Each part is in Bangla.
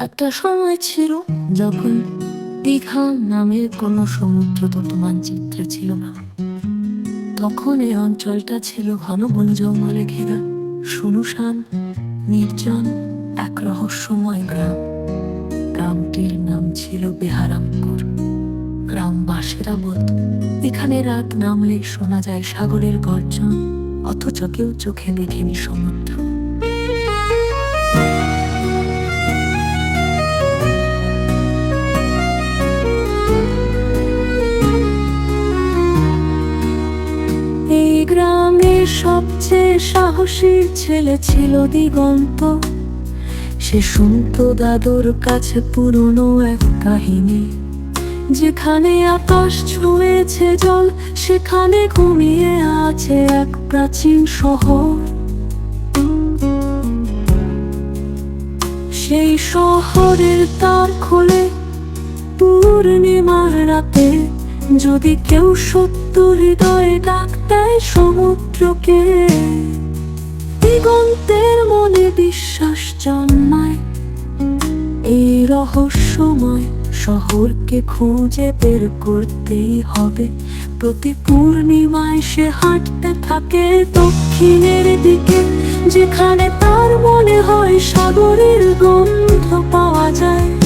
একটা সময় ছিল যখন দীঘা নামে কোনো সমুদ্র তত মানচিত্রে ছিল না। তখন এই অঞ্চলটা ছিল ঘন বন জঙ্গলে ঘেরা, শুনুশান, নির্জন, এক রহস্যময় গ্রাম। গ্রামটির নাম ছিল বেহারামপুর। গ্রামবাসীরা বলত, এখানে রাত নামলে শোনা যায় সাগরের গর্জন, অথচ কেউ চোখে দেখেনি সমুদ্র। সবচেয়ে সাহসী ছেলে ছিল দিগন্ত। সে শুনতো দাদুর কাছে পুরনো এক কাহিনী। যেখানে আকাশ ছুঁয়েছে জল, সেখানে ঘুমিয়ে আছে এক প্রাচীন শহর। সেই শহরের তার খোলে পূর্ণিমার রাতে যদি কেউ সত্য হৃদয়ে ডাক দেয় সমুদ্রকে। দিগন্তের মনে বিশ্বাস জন্মায়। এই রহস্যময় শহরকে খুঁজে বের করতেই হবে। প্রতি পূর্ণিমায় সে হাঁটতে থাকে দক্ষিণের দিকে, যেখানে তার মনে হয় সাগরের গন্ধ পাওয়া যায়।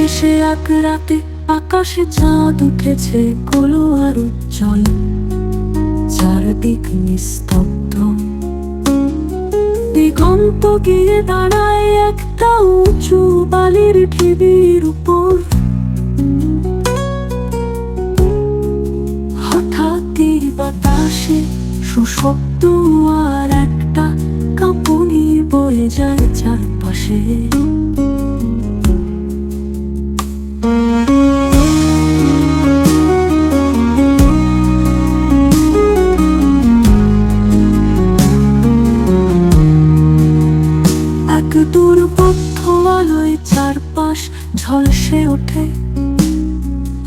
অবশেষে এক রাতে আকাশে চাঁদ উঠেছে কলো আর উজ্জ্বল, চারদিক নিস্তব্ধ। দিগন্ত গিয়ে দাঁড়ায় একটা উঁচু বালির ঢিবির উপর। হঠাৎই বাতাসে সুশব্দ আর একটা কাঁপুনি বয়ে যায় চারপাশে। দুর্বোধ্য আলোয় চারপাশ ঝলসে ওঠে।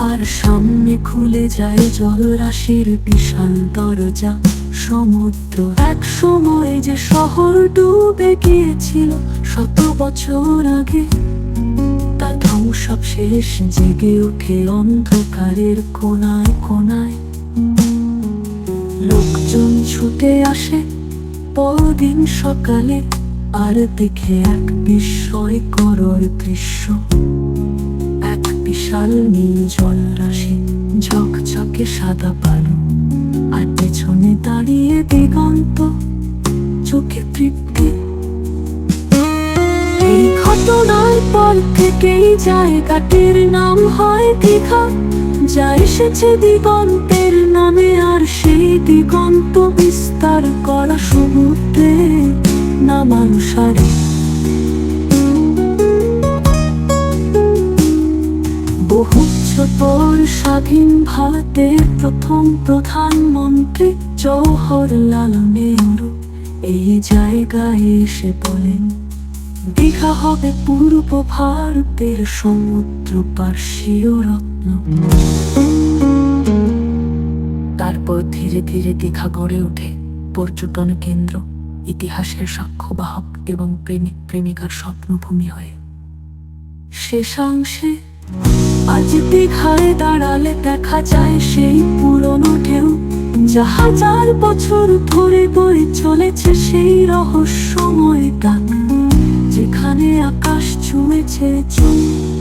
আর সামনে খুলে যায় জলরাশির বিশাল দরজা। সমুদ্র এক সময় যে শহর ডুবে গিয়েছিল শত বছর আগে, তা ধ্বংস শেষ জেগে ওঠে অন্ধকারের কোনায় কোনায়। লোকজন ছুটে আসে পরদিন সকালে। আর দেখে এক বিস্ময়কর দৃশ্য। এক বিশাল নীল জল রাশি ঝকঝকে সাদা বালু। আর পেছনে দাঁড়িয়ে দিগন্ত, চোখে তৃপ্তি। এই ঘটনার পর থেকেই জায়গাটির নাম হয় দীঘা। যা এসেছে দিগন্তের নামে আর সেই দিগন্ত বিস্তার করা সমুদ্রে বহু স্বাধীন ভারতের প্রথম প্রধানমন্ত্রী জওহরলাল নেহরু এই জায়গায় এসে বলেন, দীঘা হবে পূর্ব ভারতের সমুদ্র পার্শ্বীয় রত্ন। তারপর ধীরে ধীরে দীঘা গড়ে ওঠে পর্যটন কেন্দ্র, ইতিহাসের সাক্ষ্যবাহক এবং প্রেমিক প্রেমিকার স্বপ্নভূমি হয়ে। শেষাংশে আজ দীঘায় দাঁড়ালে দেখা যায় সেই পুরনো ঢেউ। যা হাজার বছর ধরে বয়ে চলেছে সেই রহস্যময় ডাক যেখানে আকাশ ছুঁয়েছে চুল